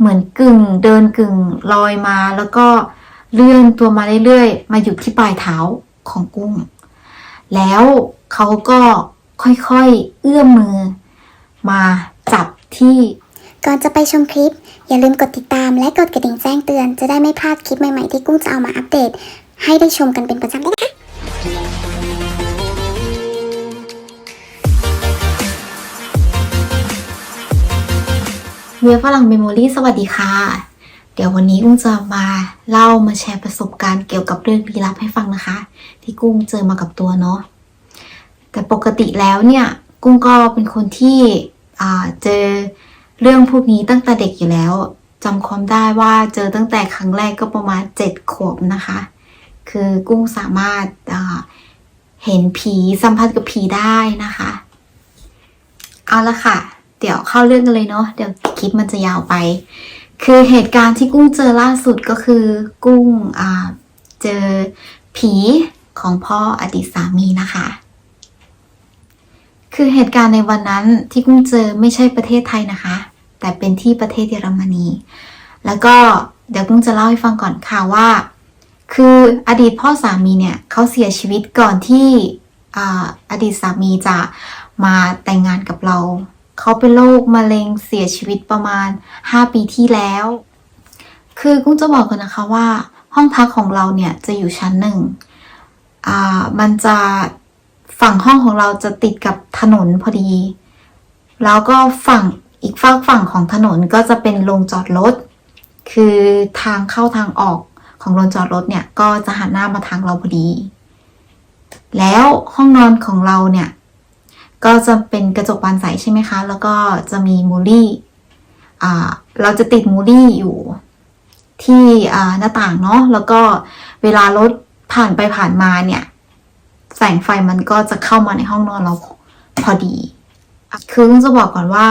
เหมือนกึ่งเดินกึ่งลอยมา แล้วก็เลื่อนตัวมาเรื่อยๆ มาหยุดที่ปลายเท้าของกุ้ง แล้วเขาก็ค่อยๆ เอื้อมมือ มาจับที่ ก่อนจะไปชมคลิป อย่าลืมกดติดตามและกดกระดิ่งแจ้งเตือน จะได้ไม่พลาดคลิปใหม่ๆที่กุ้งจะเอามาอัปเดต ให้ได้ชมกันเป็นประจำด้วยนะคะ เวียฝรั่งเมมโมรี่สวัสดีค่ะ เดี๋ยววันนี้กุ้งจะมาเล่ามาแชร์ประสบการณ์เกี่ยวกับเรื่องลี้ลับให้ฟังนะคะ ที่กุ้งเจอมากับตัวเนาะแต่ปกติแล้วเนี่ยกุ้งก็เป็นคนที่เจอเรื่องพวกนี้ตั้งแต่เด็กอยู่แล้วจำความได้ว่าเจอตั้งแต่ครั้งแรกก็ประมาณเจ็ดขวบนะคะ คือกุ้งสามารถเห็นผีสัมผัสกับผีได้นะคะ เอาละค่ะ เดี๋ยวเข้าเรื่องกันเลยเนาะเดี๋ยวคลิปมันจะยาวไป คือเหตุการณ์ที่กุ้งเจอล่าสุดก็คือกุ้งอ่าเจอผีของพ่ออดีตสามีนะคะ คือเหตุการณ์ในวันนั้นที่กุ้งเจอไม่ใช่ประเทศไทยนะคะ แต่เป็นที่ประเทศเยอรมนี แล้วก็เดี๋ยวกุ้งจะเล่าให้ฟังก่อนค่ะว่า คืออดีตพ่อสามีเนี่ยเขาเสียชีวิตก่อนที่ออดีตสามีจะมาแต่งงานกับเรา เขาเป็นโรคมะเร็งเสียชีวิตประมาณ 5 ปีที่แล้ว คือกุ้งจะบอกกันนะคะว่า ห้องพักของเราเนี่ยจะอยู่ชั้นหนึ่งอ่ามันจะฝั่งห้องของเราจะติดกับถนนพอดี แล้วก็ฝั่งอีกฝากฝั่งของถนนก็จะเป็นโรงจอดรถ คือทางเข้าทางออกของโรงจอดรถเนี่ยก็จะหันหน้ามาทางเราพอดี แล้วห้องนอนของเราเนี่ย ก็จะเป็นกระจกบานใสใช่ไหมคะ แล้วก็จะมีมูลลี่อ่าเราจะติดมูลี่อยู่ที่หน้าต่างเนาะ แล้วก็เวลารถผ่านไปผ่านมาเนี่ย แสงไฟมันก็จะเข้ามาในห้องนอนเราพอดี คือต้องจะบอกก่อนว่า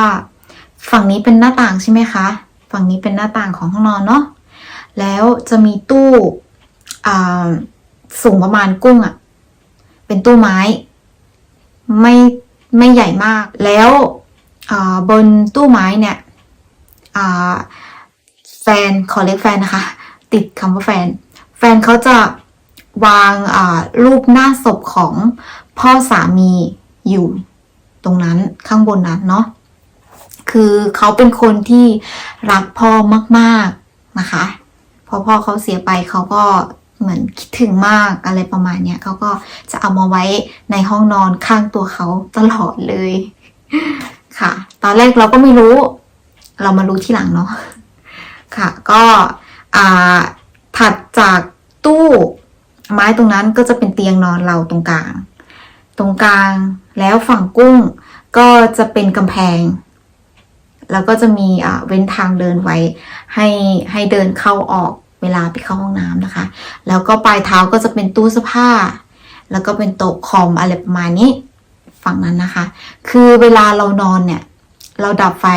ฝั่งนี้เป็นหน้าต่างใช่ไหมคะ ฝั่งนี้เป็นหน้าต่างของห้องนอนเนาะ แล้วจะมีตู้อ่าสูงประมาณกุ้งอะเป็นตู้ไม้ ไม่ ไม่ใหญ่มาก แล้วบนตู้ไม้เนี่ยแฟนขอเรียกแฟนนะคะ ติดคำว่าแฟน แฟนเขาจะวางรูปหน้าศพของพ่อสามีอยู่ตรงนั้นข้างบนนั้นเนาะคือเขาเป็นคนที่รักพ่อมาก ๆนะคะ พอพ่อเขาเสียไปเขาก็ เหมือนคิดถึงมากอะไรประมาณเนี้ยเขาก็จะเอามาไว้ในห้องนอนข้างตัวเขาตลอดเลย ค่ะ ตอนแรกเราก็ไม่รู้ เรามารู้ที่หลังเนาะค่ะ ก็อ่าถัดจากตู้ไม้ตรงนั้นก็จะเป็นเตียงนอนเราตรงกลาง ตรงกลางแล้วฝั่งกุ้งก็จะเป็นกำแพง แล้วก็จะมีอ่าเว้นทางเดินไว้ให้ให้เดินเข้าออก เวลาไปเข้าห้องน้ำนะคะ แล้วก็ปลายเท้าก็จะเป็นตู้เสื้อผ้า แล้วก็เป็นโต๊ะคอมอะไรประมาณนี้ฝั่งนั้นนะคะ คือเวลาเรานอนเนี่ย เราดับไฟ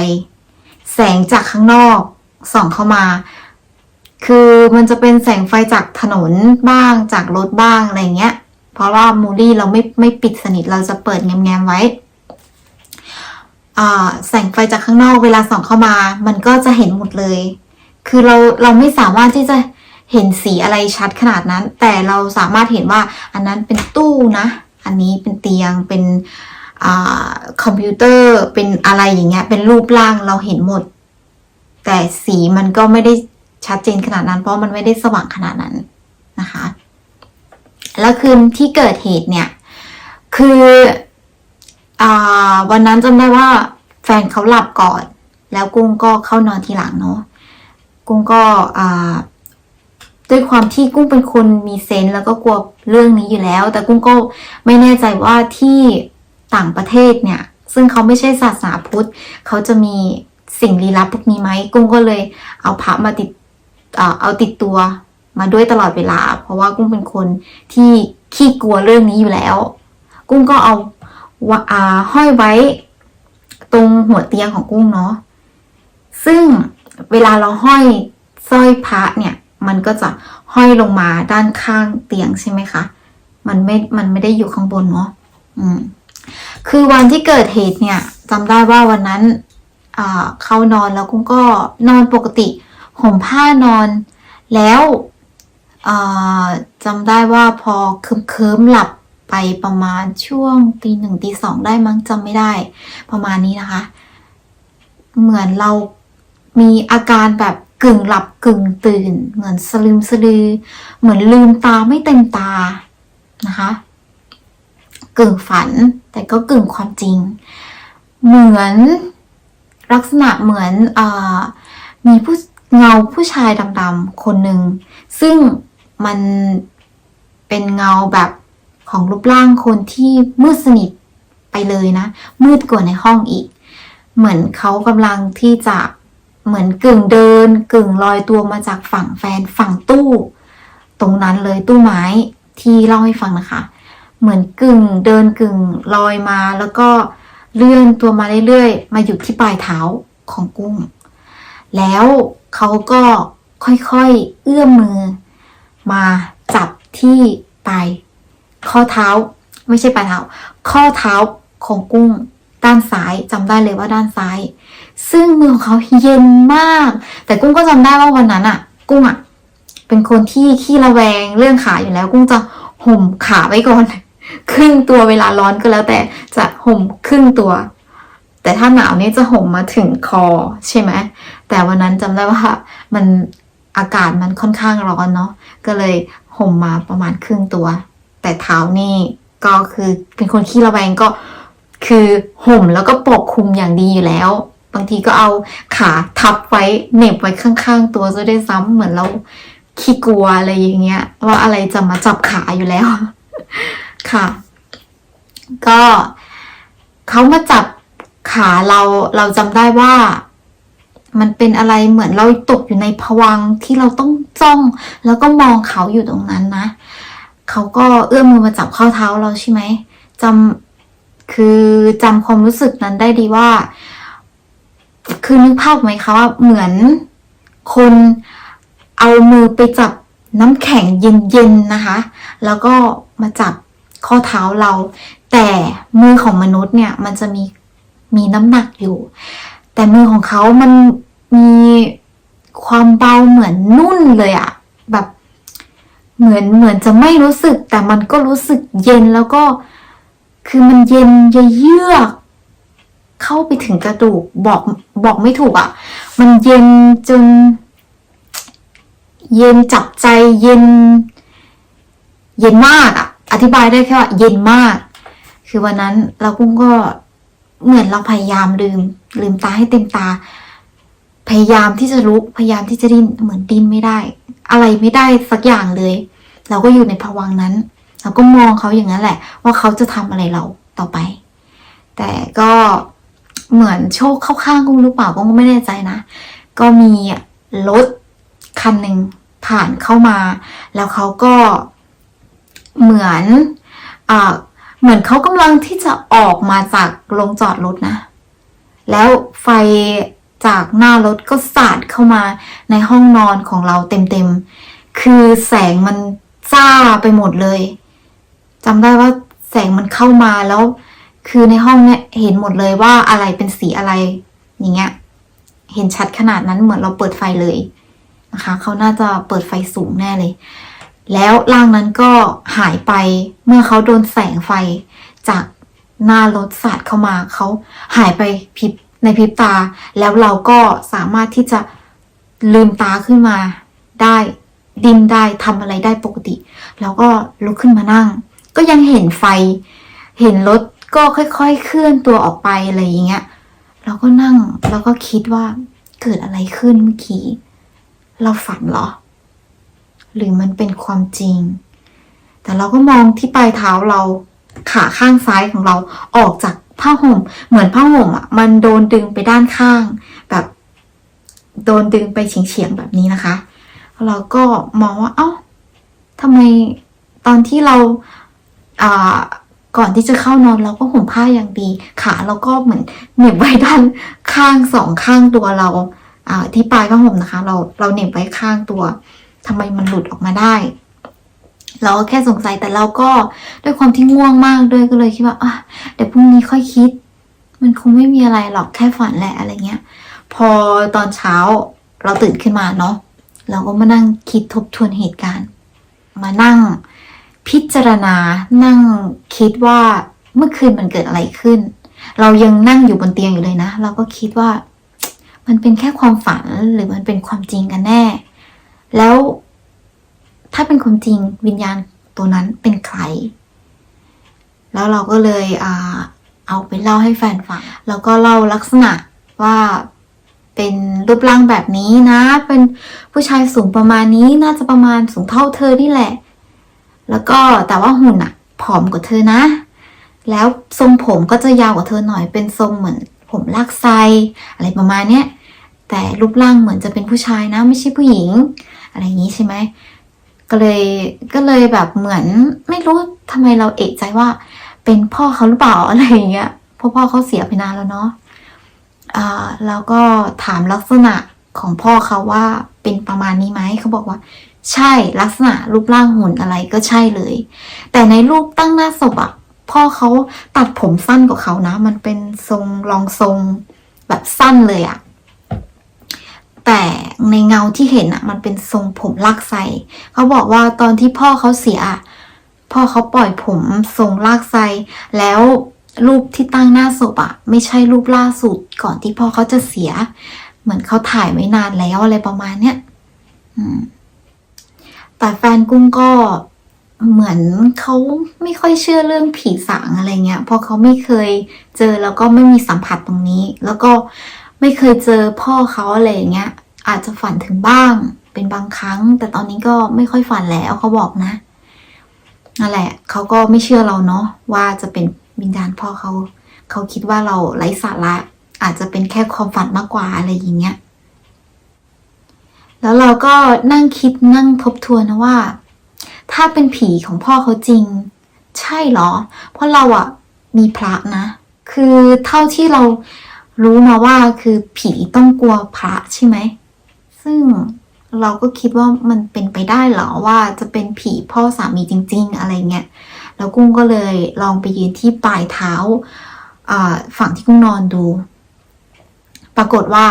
แสงจากข้างนอกส่องเข้ามา คือมันจะเป็นแสงไฟจากถนนบ้างจากรถบ้างอะไรเงี้ย เพราะว่ามูลี่เราไม่ไม่ปิดสนิทเราจะเปิดแง้มๆไว้อ่าแสงไฟจากข้างนอกเวลาส่องเข้ามา มันก็จะเห็นหมดเลย คือเราเราไม่สามารถที่จะเห็นสีอะไรชัดขนาดนั้น แต่เราสามารถเห็นว่าอันนั้นเป็นตู้นะ อันนี้เป็นเตียงเป็นอคอมพิวเตอร์เป็นอะไรอย่างเงี้ย เป็นรูปร่างเราเห็นหมด แต่สีมันก็ไม่ได้ชัดเจนขนาดนั้น เพราะมันไม่ได้สว่างขนาดนั้นนะคะ แล้วคืนที่เกิดเหตุเนี่ย คืออวันนั้นจำได้ว่าแฟนเขาหลับก่อน แล้วกุ้งก็เข้านอนทีหลังเนาะ กุ้งก็ด้วยความที่กุ้งเป็นคนมีเซนส์แล้วก็กลัวเรื่องนี้อยู่แล้ว แต่กุ้งก็ไม่แน่ใจว่าที่ต่างประเทศเนี่ย ซึ่งเขาไม่ใช่ศาสนาพุทธเขาจะมีสิ่งลี้ลับพวกนี้ไหมกุ้งก็เลยเอาพระมาติดเอาติดตัวมาด้วยตลอดเวลา เพราะว่ากุ้งเป็นคนที่ขี้กลัวเรื่องนี้อยู่แล้ว กุ้งก็เอาวอาห้อยไว้ตรงหัวเตียงของกุ้งเนาะซึ่ง เวลาเราห้อยสร้อยพระเนี่ย มันก็จะห้อยลงมาด้านข้างเตียงใช่ไหมคะ มันไม่ มันไม่ได้อยู่ข้างบนเนาะอืม คือวันที่เกิดเหตุเนี่ยจำได้ว่าวันนั้นเข้านอนแล้วกุ้งก็นอนปกติห่มผ้านอน แล้วอ่าจำได้ว่าพอเคิมๆหลับไปประมาณช่วงตีหนึ่งตีสองได้มั้งจำไม่ได้ ประมาณนี้นะคะ เหมือนเรา มีอาการแบบกึ่งหลับกึ่งตื่น เหมือนสลืมสลือ เหมือนลืมตาไม่เต็มตานะคะกึ่งฝัน แต่ก็กึ่งความจริง เหมือนลักษณะเหมือนอมีผู้เงาผู้ชายดำๆคนหนึ่ง ซึ่งมันเป็นเงาแบบของรูปร่างคนที่มืดสนิทไปเลยนะ มืดกว่าในห้องอีก เหมือนเขากำลังที่จะ เหมือนกึ่งเดิน กึ่งลอยตัวมาจากฝั่งแฟนฝั่งตู้ ตรงนั้นเลยตู้ไม้ที่เล่าให้ฟังนะคะ เหมือนกึ่งเดินกึ่งลอยมาแล้วก็เลื่อนตัวมาเรื่อยๆ มาหยุดที่ปลายเท้าของกุ้ง แล้วเขาก็ค่อยๆ เอื้อมมือ มาจับที่ปลายข้อเท้า ไม่ใช่ปลายเท้า ข้อเท้าของกุ้ง ด้านซ้ายจำได้เลยว่าด้านซ้าย ซึ่งมือของเขาเย็นมาก แต่กุ้งก็จำได้ว่าวันนั้นอะกุ้งอะเป็นคนที่ขี้ระแวงเรื่องขาอยู่แล้ว กุ้งจะห่มขาไว้ก่อนครึ่งตัวเวลาร้อนก็แล้วแต่จะห่มครึ่งตัว แต่ถ้าหนาวนี่จะห่มมาถึงคอใช่ไหมแต่วันนั้นจำได้ว่ามันอากาศมันค่อนข้างร้อนเนาะก็เลยห่มมาประมาณครึ่งตัว แต่เท้านี่ก็คือเป็นคนขี้ระแวงก็คือห่มแล้วก็ปกคลุมอย่างดีอยู่แล้ว บางทีก็เอาขาทับไว้เหน็บไว้ข้าง ๆ ตัวจะได้ซ้ำเหมือนเราขี้กลัวอะไรอย่างเงี้ย ว่าอะไรจะมาจับขาอยู่แล้ว ค่ะ ก็เขามาจับขาเราเราจำได้ว่า มันเป็นอะไรเหมือนเราตกอยู่ในภวังที่เราต้องจ้อง แล้วก็มองเขาอยู่ตรงนั้นนะเขาก็เอื้อมมือมาจับข้อเท้าเราใช่ไหมจำคือจำความรู้สึกนั้นได้ดีว่า คือนึกภาพไหมคะว่าเหมือนคนเอามือไปจับน้ำแข็งเย็นๆนะคะ แล้วก็มาจับข้อเท้าเรา แต่มือของมนุษย์เนี่ยมันจะมีมีน้ำหนักอยู่ แต่มือของเขามันมีความเบาเหมือนนุ่นเลยอะแบบเหมือนเหมือนจะไม่รู้สึก แต่มันก็รู้สึกเย็นแล้วก็คือมันเย็นเยือก เข้าไปถึงกระดูกบอกบอกไม่ถูกอะ่ะ มันเย็นจน เย็นจับใจเย็น เย็นมากอะ่ะ อธิบายได้แค่ว่าเย็นมาก คือวันนั้นเรากุ้งก็เหมือนเราพยายามลืม ลืมตาให้เต็มตา พยายามที่จะลุกพยายามที่จะดิ้นเหมือนดิ้นไม่ได้ อะไรไม่ได้สักอย่างเลย เราก็อยู่ในภวังนั้นเราก็มองเขาอย่างนั้นแหละ ว่าเขาจะทำอะไรเราต่อไป แต่ก็ เหมือนโชคเข้าข้างกุ้งหรือเปล่ากุ้งก็ไม่แน่ใจนะ ก็มีรถคันหนึ่งผ่านเข้ามา แล้วเขาก็เหมือนอเหมือนเขากำลังที่จะออกมาจากโรงจอดรถนะ แล้วไฟจากหน้ารถก็สาดเข้ามาในห้องนอนของเราเต็มๆ คือแสงมันจ้าไปหมดเลยจำได้ว่าแสงมันเข้ามาแล้ว คือในห้องเนี่ยเห็นหมดเลยว่าอะไรเป็นสีอะไรอย่างเงี้ย เห็นชัดขนาดนั้นเหมือนเราเปิดไฟเลยนะคะเขาน่าจะเปิดไฟสูงแน่เลย แล้วร่างนั้นก็หายไปเมื่อเขาโดนแสงไฟจากหน้ารถสาดเข้ามาเขาหายไปพริบในพริบตา แล้วเราก็สามารถที่จะลืมตาขึ้นมาได้ดินได้ทำอะไรได้ปกติ แล้วก็ลุกขึ้นมานั่ง ก็ยังเห็นไฟ เห็นรถ ก็ค่อยๆ เคลื่อนตัวออกไปอะไรอย่างเงี้ยเราก็นั่งแล้วก็คิดว่าเกิดอะไรขึ้นเมื่อกี้ เราฝันเหรอ หรือมันเป็นความจริง แต่เราก็มองที่ปลายเท้าเราขาข้างซ้ายของเราออกจากผ้าห่ม เหมือนผ้าห่มอะ มันโดนดึงไปด้านข้าง แบบ โดนดึงไปเฉียงๆแบบนี้นะคะเราก็มองว่า เอ้าทำไมตอนที่เราอ่า ก่อนที่จะเข้านอนเราก็ห่มผ้าอย่างดี ขาเราก็เหมือนเหน็บไว้ด้านข้างสองข้างตัวเราอ่าที่ปลายผ้าห่มนะคะ เราเราเหน็บไว้ข้างตัวทำไมมันหลุดออกมาได้ เราก็แค่สงสัยแต่เราก็ด้วยความที่ง่วงมากด้วยก็เลยคิดว่าอะเดี๋ยวพรุ่งนี้ค่อยคิด มันคงไม่มีอะไรหรอกแค่ฝันแหละอะไรเงี้ย พอตอนเช้าเราตื่นขึ้นมาเนาะเราก็มานั่งคิดทบทวนเหตุการณ์ มานั่ง พิจารณานั่งคิดว่าเมื่อคืนมันเกิดอะไรขึ้น เรายังนั่งอยู่บนเตียงอยู่เลยนะ เราก็คิดว่า มันเป็นแค่ความฝันหรือมันเป็นความจริงกันแน่ แล้วถ้าเป็นความจริงวิญญาณตัวนั้นเป็นใคร แล้วเราก็เลยอ่าเอาไปเล่าให้แฟนฟัง แล้วก็เล่าลักษณะว่าเป็นรูปร่างแบบนี้นะ เป็นผู้ชายสูงประมาณนี้น่าจะประมาณสูงเท่าเธอนี่แหละ แล้วก็แต่ว่าหุ่นอะผอมกว่าเธอนะ แล้วทรงผมก็จะยาวกว่าเธอหน่อยเป็นทรงเหมือนผมลากไซอะไรประมาณเนี้ยแต่รูปร่างเหมือนจะเป็นผู้ชายนะ ไม่ใช่ผู้หญิง อะไรอย่างนี้ใช่ไหมก็เลยก็เลยแบบเหมือนไม่รู้ทำไมเราเอกใจว่า เป็นพ่อเขาหรือเปล่าอะไรอย่างเงี้ยเพราะพ่อเขาเสียไปนานแล้วเนาะอ่าแล้วก็ถามลักษณะของพ่อเขาว่าเป็นประมาณนี้ไหมเขาบอกว่า ใช่ลักษณะรูปร่างหุ่นอะไรก็ใช่เลย แต่ในรูปตั้งหน้าศพอะพ่อเขาตัดผมสั้นกว่าเขานะ มันเป็นทรงรองทรงแบบสั้นเลยอะแต่ในเงาที่เห็นอะมันเป็นทรงผมลากไซเขาบอกว่าตอนที่พ่อเขาเสียอะพ่อเขาปล่อยผมทรงลากไซแล้วรูปที่ตั้งหน้าศพอะไม่ใช่รูปล่าสุดก่อนที่พ่อเขาจะเสีย เหมือนเขาถ่ายไว้นานแล้วอะไรประมาณเนี้ยอืม แต่แฟนกุ้งก็เหมือนเขาไม่ค่อยเชื่อเรื่องผีสางอะไรเงี้ย เพราะเขาไม่เคยเจอแล้วก็ไม่มีสัมผัสตรงนี้ แล้วก็ไม่เคยเจอพ่อเขาอะไรเงี้ย อาจจะฝันถึงบ้างเป็นบางครั้ง แต่ตอนนี้ก็ไม่ค่อยฝันแล้วเขาบอกนะนั่นแหละเขาก็ไม่เชื่อเราเนาะว่าจะเป็นวิญญาณพ่อเขา เขาคิดว่าเราไร้สาระอาจจะเป็นแค่ความฝันมากกว่าอะไรอย่างเงี้ย แล้วเราก็นั่งคิดนั่งทบทวนนะว่า ถ้าเป็นผีของพ่อเขาจริง ใช่เหรอ เพราะเราอะมีพระนะ คือเท่าที่เรารู้มาว่าคือผีต้องกลัวพระใช่ไหม ซึ่งเราก็คิดว่ามันเป็นไปได้เหรอว่าจะเป็นผีพ่อสามีจริง ๆ อะไรเงี้ย แล้วกุ้งก็เลยลองไปยืนที่ปลายเท้าอ่าฝั่งที่กุ้งนอนดู ปรากฏว่า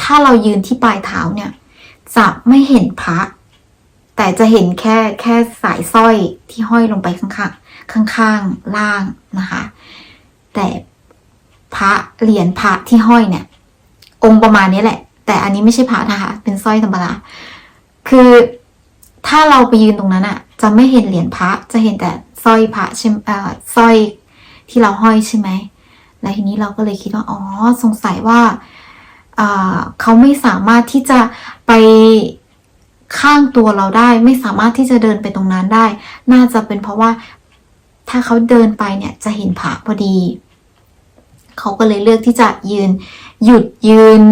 ถ้าเรายืนที่ปลายเท้าเนี่ย จะไม่เห็นพระ แต่จะเห็นแค่แค่สายสร้อยที่ห้อยลงไปข้างๆข้างๆล่างนะคะ แต่พระเหรียญพระที่ห้อยเนี่ย องค์ประมาณนี้แหละ แต่อันนี้ไม่ใช่พระนะคะ เป็นสร้อยธรรมดาคือถ้าเราไปยืนตรงนั้นอะจะไม่เห็นเหรียญพระจะเห็นแต่สร้อยพระใช่ไหมเอ่อสร้อยที่เราห้อยใช่ไหมแล้วทีนี้เราก็เลยคิดว่าอ๋อสงสัยว่า เขาไม่สามารถที่จะไปข้างตัวเราได้ ไม่สามารถที่จะเดินไปตรงนั้นได้ น่าจะเป็นเพราะว่าถ้าเขาเดินไปเนี่ยจะเห็นผาพอดี เขาก็เลยเลือกที่จะยืนหยุดยืน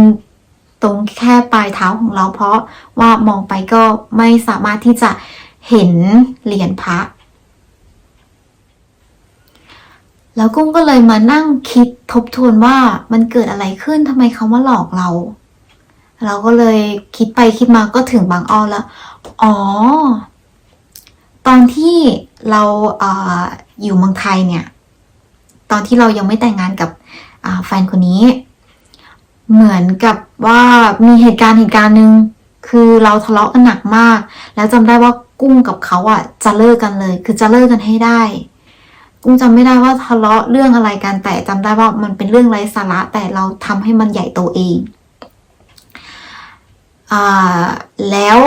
ตรงแค่ปลายเท้าของเรา เพราะว่ามองไปก็ไม่สามารถที่จะเห็นเหรียญพระ แล้วกุ้งก็เลยมานั่งคิดทบทวนว่ามันเกิดอะไรขึ้นทำไมเขามาหลอกเรา เราก็เลยคิดไปคิดมาก็ถึงบางอ้อแล้ว อ๋อ ตอนที่เราเอออยู่เมืองไทยเนี่ย ตอนที่เรายังไม่แต่งงานกับแฟนคนนี้ เหมือนกับว่ามีเหตุการณ์เหตุการณ์หนึ่งคือเราทะเลาะกันหนักมาก แล้วจำได้ว่ากุ้งกับเขาอะจะเลิกกันเลย คือจะเลิกกันให้ได้ กุ้งจำไม่ได้ว่าทะเลาะเรื่องอะไรกันแต่จำได้ว่ามันเป็นเรื่องไร้สาระแต่เราทำให้มันใหญ่โตเองอแล้ว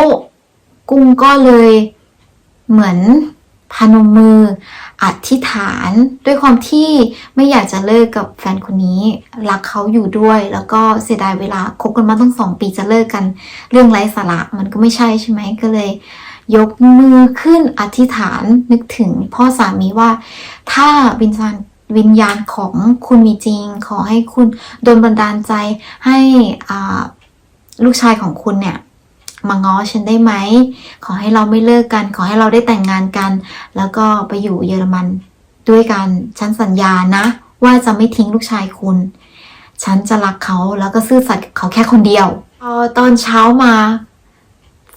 กุ้งก็เลยเหมือนพนมมืออธิษฐานด้วยความที่ไม่อยากจะเลิกกับแฟนคนนี้ รักเขาอยู่ด้วย แล้วก็เสียดายเวลาคบกันมาตั้งสองปีจะเลิกกัน เรื่องไร้สาระมันก็ไม่ใช่ใช่ไหมก็เลย ยกมือขึ้นอธิษฐานนึกถึงพ่อสามีว่า ถ้าวิญญาณวิญญาณของคุณมีจริง ขอให้คุณโดนบันดาลใจให้อ่าลูกชายของคุณเนี่ยมาง้อฉันได้ไหม ขอให้เราไม่เลิกกัน ขอให้เราได้แต่งงานกัน แล้วก็ไปอยู่เยอรมันด้วยกัน ฉันสัญญานะ ว่าจะไม่ทิ้งลูกชายคุณ ฉันจะรักเขาแล้วก็ซื่อสัตย์เขาแค่คนเดียวพอตอนเช้ามา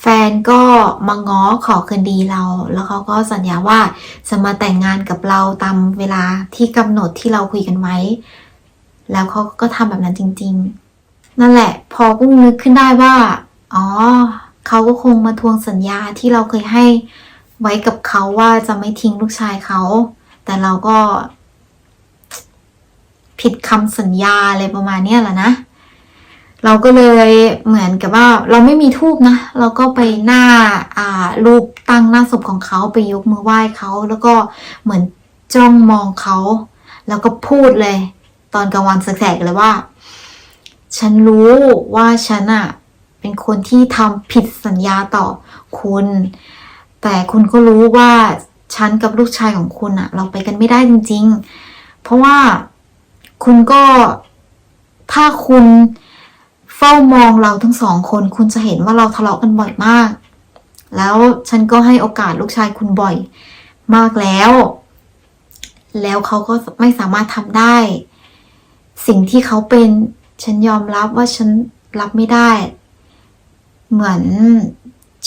แฟนก็มาง้อขอคืนดีเรา แล้วเขาก็สัญญาว่าจะมาแต่งงานกับเราตามเวลาที่กำหนดที่เราคุยกันไว้ แล้วเขาก็ทำแบบนั้นจริง ๆ นั่นแหละ พอกุ้งนึกขึ้นได้ว่า อ๋อเขาก็คงมาทวงสัญญาที่เราเคยให้ไว้กับเขาว่าจะไม่ทิ้งลูกชายเขา แต่เราก็ ผิดคำสัญญาอะไรประมาณนี้แหละนะ เราก็เลยเหมือนกับว่าเราไม่มีทูบนะ เราก็ไปหน้าอ่ารูปตั้งหน้าศพของเขาไปยกมือไหว้เขาแล้วก็เหมือนจ้องมองเขา แล้วก็พูดเลย ตอนกลางวันแสกๆเลยว่า ฉันรู้ว่าฉันอะเป็นคนที่ทำผิดสัญญาต่อคุณ แต่คุณก็รู้ว่าฉันกับลูกชายของคุณอะเราไปกันไม่ได้จริง ๆ เพราะว่าคุณก็ถ้าคุณ เฝ้ามองเราทั้งสองคน คุณจะเห็นว่าเราทะเลาะกันบ่อยมาก แล้วฉันก็ให้โอกาสลูกชายคุณบ่อยมากแล้ว แล้วเขาก็ไม่สามารถทำได้ สิ่งที่เขาเป็น ฉันยอมรับว่าฉันรับไม่ได้ เหมือน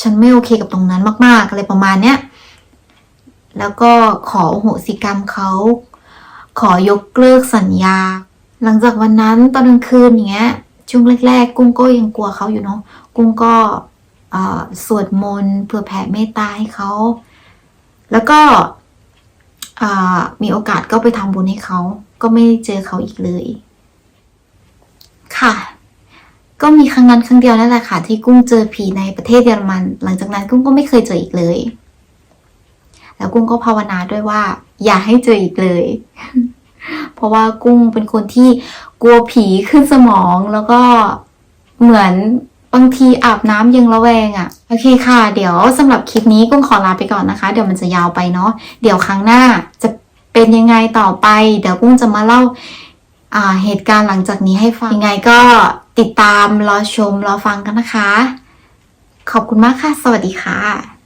ฉันไม่โอเคกับตรงนั้นมาก ๆ อะไรประมาณเนี้ย แล้วก็ขออโหสิกรรมเขา ขอยกเลิกสัญญา หลังจากวันนั้นตอนกลางคืนอย่างเงี้ย ช่วงแรกๆ กุ้งก็ยังกลัวเขาอยู่เนาะกุ้งก็สวดมนต์เพื่อแผ่เมตตาให้เขา แล้วก็มีโอกาสก็ไปทำบุญให้เขา ก็ไม่เจอเขาอีกเลย ค่ะ ก็มีครั้งนั้นครั้งเดียวนั่นแหละค่ะ ที่กุ้งเจอผีในประเทศเยอรมัน หลังจากนั้นกุ้งก็ไม่เคยเจออีกเลย แล้วกุ้งก็ภาวนาด้วยว่า อย่าให้เจออีกเลย เพราะว่ากุ้งเป็นคนที่กลัวผีขึ้นสมองแล้วก็เหมือนบางทีอาบน้ำยังระแวงอะ่ะ โอเคค่ะ เดี๋ยวสำหรับคลิปนี้กุ้งขอลาไปก่อนนะคะ เดี๋ยวมันจะยาวไปเนาะเดี๋ยวครั้งหน้าจะเป็นยังไงต่อไป เดี๋ยวกุ้งจะมาเล่าอ่าเหตุการณ์หลังจากนี้ให้ฟังยังไงก็ติดตามรอชมรอฟังกันนะคะ ขอบคุณมากค่ะ สวัสดีค่ะ